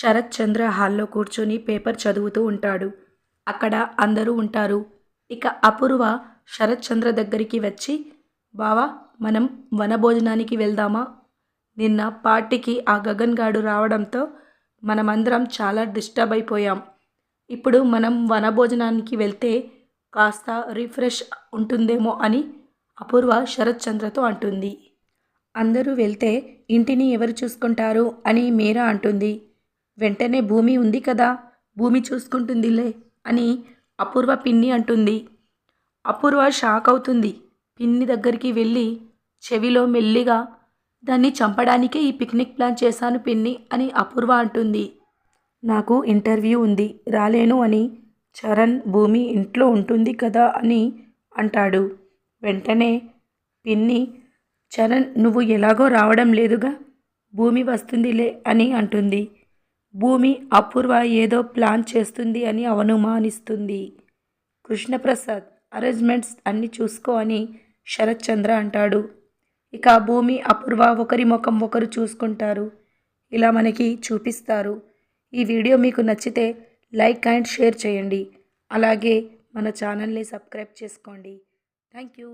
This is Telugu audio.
శరత్ చంద్ర హాల్లో కూర్చొని పేపర్ చదువుతూ ఉంటాడు. అక్కడ అందరూ ఉంటారు. ఇక అపూర్వ శరత్ చంద్ర దగ్గరికి వచ్చి బావా మనం వనభోజనానికి వెళ్దామా? నిన్న పార్టీకి ఆ గగన్ గాడు రావడంతో మనమందరం చాలా డిస్టర్బ్ అయిపోయాం. ఇప్పుడు మనం వనభోజనానికి వెళ్తే కాస్త రిఫ్రెష్ ఉంటుందేమో అని అపూర్వ శరత్ చంద్రతో అంటుంది. అందరూ వెళ్తే ఇంటిని ఎవరు చూసుకుంటారు అని మీరా అంటుంది. వెంటనే భూమి ఉంది కదా భూమి చూసుకుంటుందిలే అని అపూర్వ పిన్ని అంటుంది. అపూర్వ షాక్ అవుతుంది. పిన్ని దగ్గరికి వెళ్ళి చెవిలో మెల్లిగా దాన్ని చంపడానికే ఈ పిక్నిక్ ప్లాన్ చేశాను పిన్ని అని అపూర్వ అంటుంది. నాకు ఇంటర్వ్యూ ఉంది రాలేను అని చరణ్ భూమి ఇంట్లో ఉంటుంది కదా అని అంటాడు. వెంటనే పిన్ని చరణ్ నువ్వు ఎలాగో రావడం లేదుగా భూమి వస్తుందిలే అని అంటుంది. భూమి అపూర్వ ఏదో ప్లాన్ చేస్తుంది అని అనుమానిస్తుంది కృష్ణప్రసాద్ అరేంజ్మెంట్స్ అన్నీ చూసుకో అని శరత్ చంద్ర అంటాడు. ఇక భూమి అపూర్వ ఒకరి ముఖం ఒకరు చూసుకుంటారు. ఇలా మనకి చూపిస్తారు. ఈ వీడియో మీకు నచ్చితే లైక్ అండ్ షేర్ చేయండి. అలాగే మన ఛానల్ని సబ్స్క్రైబ్ చేసుకోండి. Thank you.